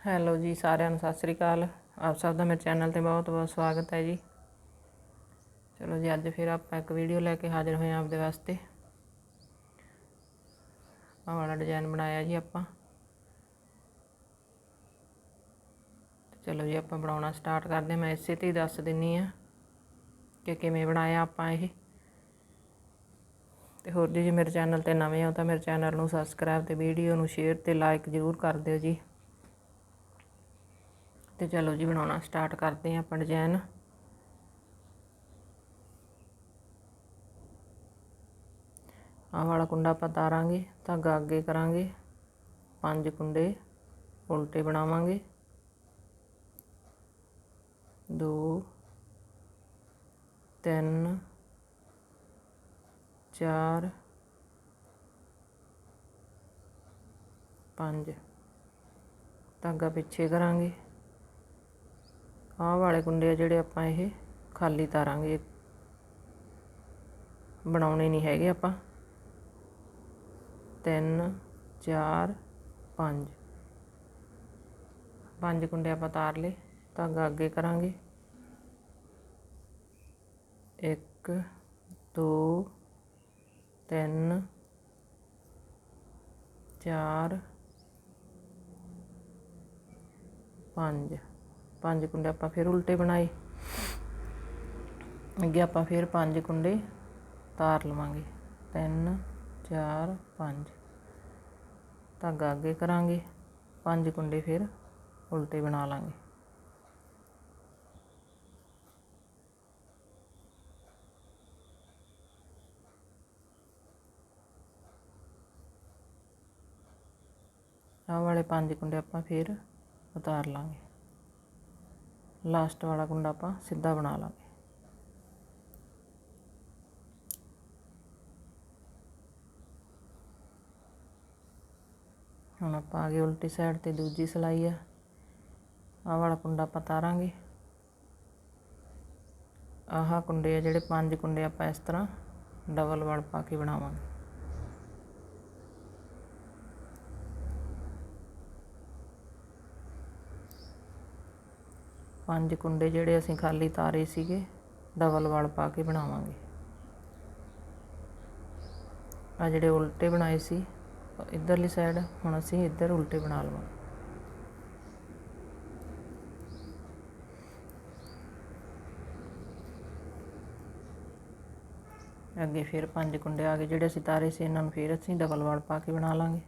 Hello ਜੀ, ਸਾਰਿਆਂ ਨੂੰ ਸਤਿ ਸ੍ਰੀ ਅਕਾਲ। ਆਪ ਸਭ ਦਾ ਮੇਰੇ ਚੈਨਲ ਤੇ ਬਹੁਤ ਬਹੁਤ ਸਵਾਗਤ ਹੈ ਜੀ। ਚਲੋ ਜੀ, ਅੱਜ ਫਿਰ ਆਪਾਂ ਇੱਕ ਵੀਡੀਓ ਲੈ ਕੇ ਹਾਜ਼ਰ ਹੋਏ ਹਾਂ ਆਪਦੇ ਵਾਸਤੇ। ਆਹ ਵਾਲਾ ਡਿਜ਼ਾਈਨ ਬਣਾਇਆ ਜੀ ਆਪਾਂ। ਚਲੋ ਜੀ, ਆਪਾਂ ਬਣਾਉਣਾ ਸਟਾਰਟ ਕਰਦੇ ਹਾਂ। ਮੈਂ ਇਸੇ ਤੇ ਹੀ ਦੱਸ ਦਿੰਨੀ ਆ ਕਿ ਕਿਵੇਂ ਬਣਾਇਆ ਆਪਾਂ ਇਹ। ਤੇ ਹੋਰ ਜੀ, ਜੇ ਮੇਰੇ ਚੈਨਲ ਤੇ ਨਵੇਂ ਹੋ ਤਾਂ ਮੇਰੇ ਚੈਨਲ ਨੂੰ ਸਬਸਕ੍ਰਾਈਬ ਤੇ ਵੀਡੀਓ ਨੂੰ ਸ਼ੇਅਰ ਤੇ ਲਾਈਕ ਜ਼ਰੂਰ ਕਰ ਦਿਓ ਜੀ। ਤੇ ਚਲੋ ਜੀ ਬਣਾਉਣਾ ਸਟਾਰਟ ਕਰਦੇ ਹਾਂ ਆਪਾਂ ਡਿਜ਼ਾਈਨ ਆਹ ਵਾਲਾ ਕੁੰਡਾ ਆਪਾਂ ਤਾਰਾਂਗੇ, ਧਾਗਾ ਅੱਗੇ ਕਰਾਂਗੇ, ਪੰਜ ਕੁੰਡੇ ਉਲਟੇ ਬਣਾਵਾਂਗੇ। ਦੋ, ਤਿੰਨ, ਚਾਰ, ਪੰਜ। ਧਾਗਾ ਪਿੱਛੇ ਕਰਾਂਗੇ। ਆਹ ਵਾਲੇ ਕੁੰਡੇ ਆ ਜਿਹੜੇ ਆਪਾਂ ਇਹ ਖਾਲੀ ਤਾਰਾਂਗੇ। ਬਣਾਉਣੇ ਨਹੀਂ ਹੈਗੇ ਆਪਾਂ। 3 4 5 ਪੰਜ ਕੁੰਡੇ ਆਪਾਂ ਤਾਰ ਲਏ, ਧਾਗਾ ਅੱਗੇ ਕਰਾਂਗੇ। 1 2 3 4 5 ਪੰਜ ਕੁੰਡੇ ਆਪਾਂ ਫਿਰ ਉਲਟੇ ਬਣਾਏ। ਅੱਗੇ ਆਪਾਂ ਫਿਰ ਪੰਜ ਕੁੰਡੇ ਤਾਰ ਲਵਾਂਗੇ। 3 4 5 ਧਾਗਾ ਅੱਗੇ ਕਰਾਂਗੇ। ਪੰਜ ਕੁੰਡੇ ਫਿਰ ਉਲਟੇ ਬਣਾ ਲਾਂਗੇ। ਆਹ ਵਾਲੇ ਪੰਜ ਕੁੰਡੇ ਆਪਾਂ ਫਿਰ ਉਤਾਰ ਲਾਂਗੇ। ਲਾਸਟ ਵਾਲਾ ਕੁੰਡਾ ਆਪਾਂ ਸਿੱਧਾ ਬਣਾ ਲਾਂਗੇ। ਹੁਣ ਆਪਾਂ ਆਗੇ ਉਲਟੀ ਸਾਈਡ ਤੇ ਦੂਜੀ ਸਲਾਈ ਆ। ਆਹ ਵਾਲਾ ਕੁੰਡਾ ਆਪਾਂ ਤਾਰਾਂਗੇ। ਆਹ ਕੁੰਡੇ ਆ ਜਿਹੜੇ ਪੰਜ ਕੁੰਡੇ ਆਪਾਂ ਇਸ ਤਰ੍ਹਾਂ ਡਬਲ ਵੜ ਪਾ ਕੇ ਬਣਾਵਾਂਗੇ। ਪੰਜ ਕੁੰਡੇ ਜਿਹੜੇ ਅਸੀਂ ਖਾਲੀ ਤਾਰੇ ਸੀਗੇ, ਡਬਲ ਵਾਲ ਪਾ ਕੇ ਬਣਾਵਾਂਗੇ। ਆ ਜਿਹੜੇ ਉਲਟੇ ਬਣਾਏ ਸੀ, ਇਧਰਲੀ ਸਾਈਡ ਹੁਣ ਅਸੀਂ ਇੱਧਰ ਉਲਟੇ ਬਣਾ ਲਵਾਂਗੇ। ਅੱਗੇ ਫਿਰ ਪੰਜ ਕੁੰਡੇ ਆ ਗਏ, ਜਿਹੜੇ ਅਸੀਂ ਤਾਰੇ ਸੀ, ਇਹਨਾਂ ਨੂੰ ਫਿਰ ਅਸੀਂ ਡਬਲ ਵਾਲ ਪਾ ਕੇ ਬਣਾ ਲਾਂਗੇ।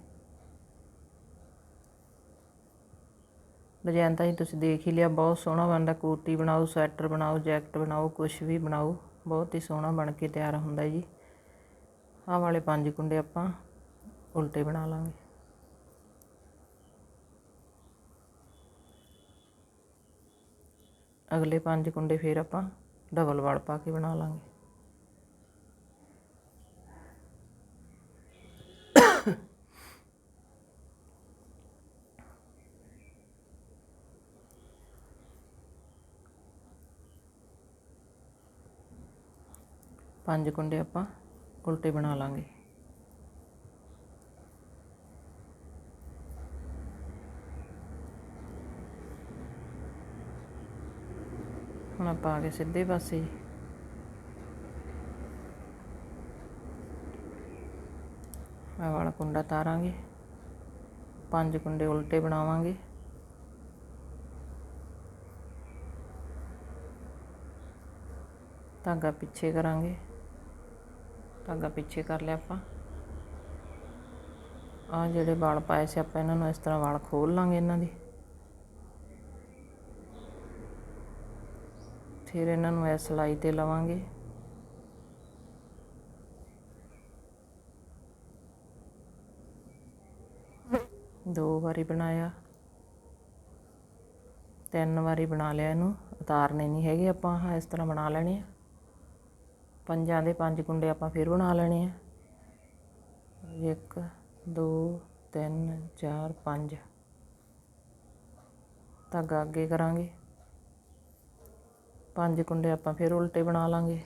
ਡਿਜ਼ਾਈਨ ਤਾਂ ਜੀ ਤੁਸੀਂ ਦੇਖ ਹੀ ਲਿਆ, ਬਹੁਤ ਸੋਹਣਾ ਬਣਦਾ ਕੋਟੀ ਬਣਾਓ, ਸਵੈਟਰ ਬਣਾਓ, ਜੈਕਟ ਬਣਾਓ ਕੁਝ ਵੀ ਬਣਾਓ, ਬਹੁਤ ਹੀ ਸੋਹਣਾ ਬਣ ਕੇ ਤਿਆਰ ਹੁੰਦਾ ਜੀ। ਆਹ ਵਾਲੇ ਪੰਜ ਕੁੰਡੇ ਆਪਾਂ ਉਲਟੇ ਬਣਾ ਲਾਂਗੇ। ਅਗਲੇ ਪੰਜ ਕੁੰਡੇ ਫਿਰ ਆਪਾਂ ਡਬਲ ਵੜ ਪਾ ਕੇ ਬਣਾ ਲਾਂਗੇ। ਪੰਜ ਕੁੰਡੇ ਆਪਾਂ ਉਲਟੇ ਬਣਾ ਲਾਂਗੇ। ਹੁਣ ਆਪਾਂ ਆ ਗਏ ਸਿੱਧੇ ਪਾਸੇ। ਜੀ ਆ ਵਾਲਾ ਕੁੰਡਾ ਤਾਰਾਂਗੇ। ਪੰਜ ਕੁੰਡੇ ਉਲਟੇ ਬਣਾਵਾਂਗੇ। ਧਾਗਾ ਪਿੱਛੇ ਕਰਾਂਗੇ। ਧਾਗਾ ਪਿੱਛੇ ਕਰ ਲਿਆ ਆਪਾਂ। ਆ ਜਿਹੜੇ ਵਾਲ ਪਾਏ ਸੀ ਆਪਾਂ ਇਹਨਾਂ ਨੂੰ ਇਸ ਤਰ੍ਹਾਂ ਵਾਲ ਖੋਲ ਲਾਂਗੇ ਇਹਨਾਂ ਦੀ। ਫਿਰ ਇਹਨਾਂ ਨੂੰ ਇਸ ਸਲਾਈ ਤੇ ਲਵਾਂਗੇ। ਦੋ ਵਾਰੀ ਬਣਾਇਆ। ਤਿੰਨ ਵਾਰੀ ਬਣਾ ਲਿਆ ਇਹਨੂੰ। ਉਤਾਰਨੇ ਨਹੀਂ ਹੈਗੇ ਆਪਾਂ, ਇਸ ਤਰ੍ਹਾਂ ਬਣਾ ਲੈਣੇ ਆ। ਪੰਜਾਂ ਦੇ ਪੰਜ ਕੁੰਡੇ ਆਪਾਂ ਫਿਰ ਬਣਾ ਲੈਣੇ ਆ। 1 2 3 4 5 ਧਾਗਾ ਅੱਗੇ ਕਰਾਂਗੇ। ਪੰਜ ਕੁੰਡੇ ਆਪਾਂ ਫਿਰ ਉਲਟੇ ਬਣਾ ਲਾਂਗੇ।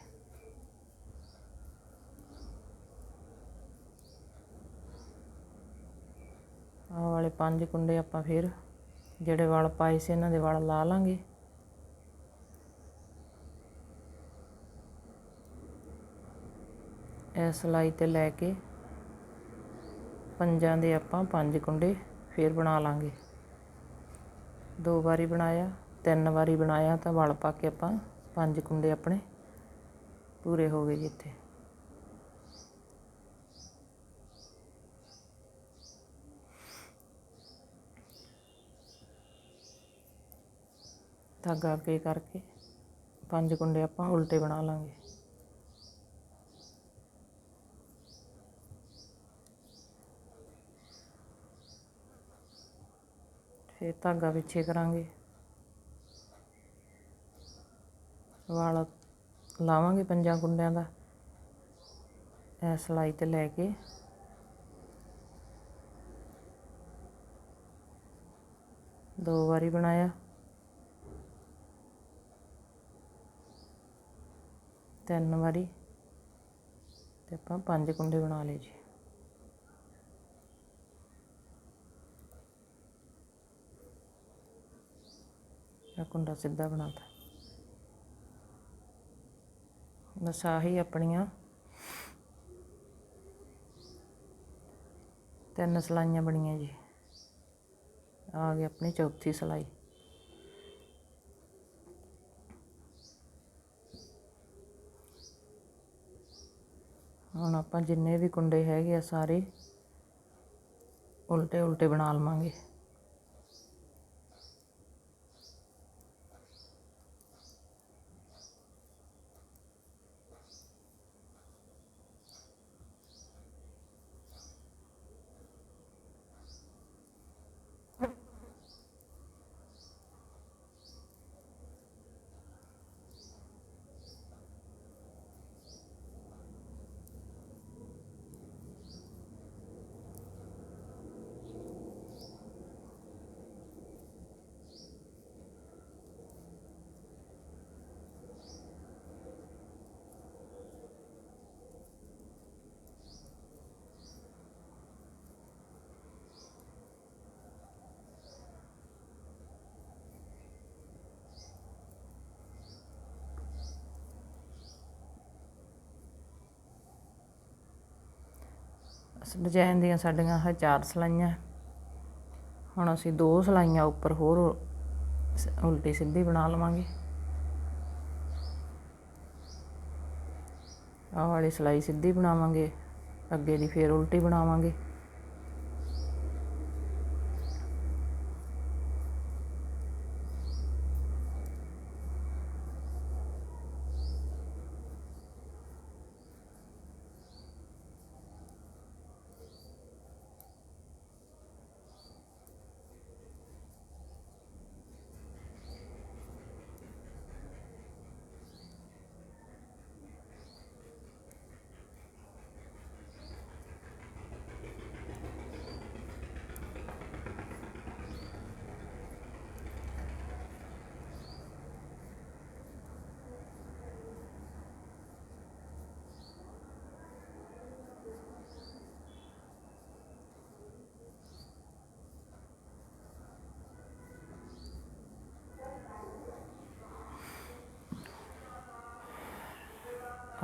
ਆਹ ਵਾਲੇ ਪੰਜ ਕੁੰਡੇ ਆਪਾਂ ਫਿਰ ਜਿਹੜੇ ਵਲ ਪਾਏ ਸੀ, ਇਹਨਾਂ ਦੇ ਵਲ ਲਾ ਲਾਂਗੇ। ਇਸ ਸਲਾਈ ਤੇ ਲੈ ਕੇ ਪੰਜਾਂ ਦੇ ਆਪਾਂ ਪੰਜ ਕੁੰਡੇ ਫੇਰ ਬਣਾ ਲਾਂਗੇ। ਦੋ ਵਾਰੀ ਬਣਾਇਆ, ਤਿੰਨ ਵਾਰੀ ਬਣਾਇਆ ਤਾਂ ਵਲ ਪਾ ਕੇ ਆਪਾਂ ਪੰਜ ਕੁੰਡੇ ਆਪਣੇ ਪੂਰੇ ਹੋ ਗਏ ਜੀ ਇੱਥੇ। ਧਾਗਾ ਅੱਗੇ ਕਰਕੇ ਪੰਜ ਕੁੰਡੇ ਆਪਾਂ ਉਲਟੇ ਬਣਾ ਲਾਂਗੇ। ਫਿਰ ਧਾਗਾ ਪਿੱਛੇ ਕਰਾਂਗੇ। ਵਾਲ ਲਾਵਾਂਗੇ ਪੰਜਾਂ ਕੁੰਡਿਆਂ ਦਾ। ਇਹ ਸਲਾਈ ਤੇ ਲੈ ਕੇ। ਦੋ ਵਾਰੀ ਬਣਾਇਆ। ਤਿੰਨ ਵਾਰੀ। ਤੇ ਆਪਾਂ ਪੰਜ ਕੁੰਡੇ ਬਣਾ ਲਏ ਜੀ। ਇਹ ਕੁੰਡਾ ਸਿੱਧਾ ਬਣਾਤਾ ਬਸ ਆਹੀ ਆਪਣੀਆਂ ਤਿੰਨ ਸਲਾਈਆਂ ਬਣੀਆਂ ਜੀ। ਆ ਗਈ ਆਪਣੀ ਚੌਥੀ ਸਲਾਈ। ਹੁਣ ਆਪਾਂ ਜਿੰਨੇ ਵੀ ਕੁੰਡੇ ਹੈਗੇ ਆ ਸਾਰੇ ਉਲਟੇ ਉਲਟੇ ਬਣਾ ਲਵਾਂਗੇ। ਡਿਜ਼ਾਈਨ ਦੀਆਂ ਸਾਡੀਆਂ ਹੈ ਚਾਰ ਸਲਾਈਆਂ। ਹੁਣ ਅਸੀਂ ਦੋ ਸਲਾਈਆਂ ਉੱਪਰ ਹੋਰ ਸ- ਉਲਟੀ ਸਿੱਧੀ ਬਣਾ ਲਵਾਂਗੇ। ਆਹ ਵਾਲੀ ਸਲਾਈ ਸਿੱਧੀ ਬਣਾਵਾਂਗੇ, ਅੱਗੇ ਦੀ ਫੇਰ ਉਲਟੀ ਬਣਾਵਾਂਗੇ।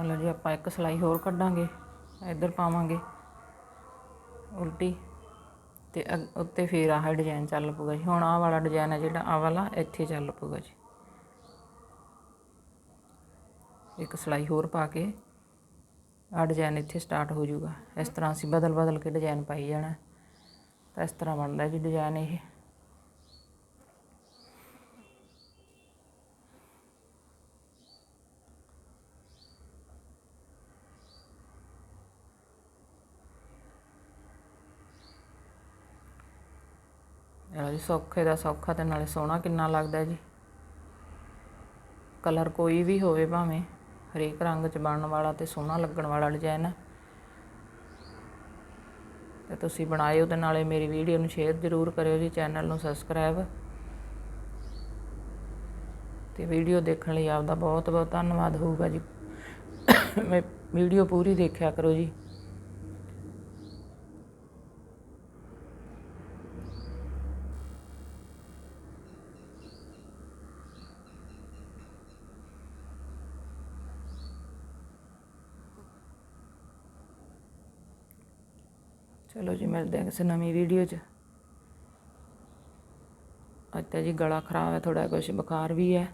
ਹਲੋ ਜੀ ਆਪਾਂ ਇੱਕ ਸਲਾਈ ਹੋਰ ਕੱਢਾਂਗੇ, ਇੱਧਰ ਪਾਵਾਂਗੇ ਉਲਟੀ ਤੇ ਅੱਗ- ਉੱਤੇ ਫੇਰ ਆਹ ਡਿਜ਼ਾਈਨ ਚੱਲ ਪਊਗਾ ਜੀ। ਹੁਣ ਆਹ ਵਾਲਾ ਡਿਜ਼ਾਈਨ ਹੈ ਜਿਹੜਾ, ਆਹ ਵਾਲਾ ਇੱਥੇ ਚੱਲ ਪਊਗਾ ਜੀ। ਇੱਕ ਸਲਾਈ ਹੋਰ ਪਾ ਕੇ ਆਹ ਡਿਜ਼ਾਈਨ ਇੱਥੇ ਸਟਾਰਟ ਹੋ ਜਾਊਗਾ। ਇਸ ਤਰ੍ਹਾਂ ਅਸੀਂ ਬਦਲ ਬਦਲ ਕੇ ਡਿਜ਼ਾਈਨ ਪਾਈ ਜਾਣਾ। ਤਾਂ ਇਸ ਤਰ੍ਹਾਂ ਬਣਦਾ ਜੀ ਡਿਜ਼ਾਈਨ ਇਹ ਇਹ ਜੀ ਸੌਖੇ ਦਾ ਸੌਖਾ ਤੇ ਨਾਲੇ ਸੋਹਣਾ ਕਿੰਨਾ ਲੱਗਦਾ ਜੀ। ਕਲਰ ਕੋਈ ਵੀ ਹੋਵੇ ਭਾਵੇਂ, ਹਰੇਕ ਰੰਗ 'ਚ ਬਣਨ ਵਾਲਾ ਤੇ ਸੋਹਣਾ ਲੱਗਣ ਵਾਲਾ ਡਿਜ਼ਾਈਨ ਹੈ ਤੇ ਤੁਸੀਂ ਬਣਾਇਓ ਤੇ ਨਾਲੇ ਮੇਰੀ ਵੀਡੀਓ ਨੂੰ ਸ਼ੇਅਰ ਜ਼ਰੂਰ ਕਰਿਓ ਜੀ ਚੈਨਲ ਨੂੰ ਸਬਸਕ੍ਰਾਈਬ ਤੇ ਵੀਡੀਓ ਦੇਖਣ ਲਈ ਆਪਦਾ ਬਹੁਤ ਬਹੁਤ ਧੰਨਵਾਦ ਹੋਊਗਾ ਜੀ। ਮੈਂ ਵੀਡੀਓ ਪੂਰੀ ਦੇਖਿਆ ਕਰੋ ਜੀ। ਚਲੋ ਜੀ, ਮਿਲਦੇ ਹਾਂ ਕਿਸੇ ਨਵੀਂ ਵੀਡੀਓ 'ਚ। ਅੱਜ ਤਾਂ ਜੀ ਗਲਾ ਖਰਾਬ ਹੈ ਥੋੜਾ ਕੁਛ ਬੁਖਾਰ ਵੀ ਹੈ।